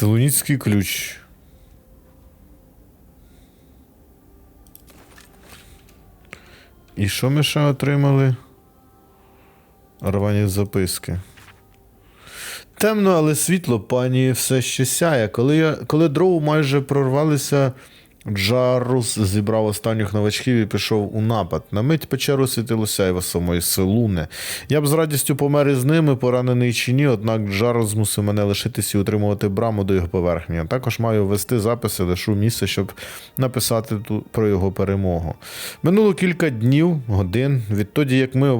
Селуніцький ключ. І що ми ще отримали? Рвані записки. Темно, але світло, пані, все ще сяє. Коли, я, коли дроу майже прорвалися, Джарус зібрав останніх новачків і пішов у напад. На мить печеру світило сяйво самої Селуни. Я б з радістю помер із ними, поранений чи ні, однак Джарус змусив мене лишитися і утримувати браму до його поверхні. Також маю ввести записи, лишу місце, щоб написати про його перемогу. Минуло кілька днів, годин, відтоді як ми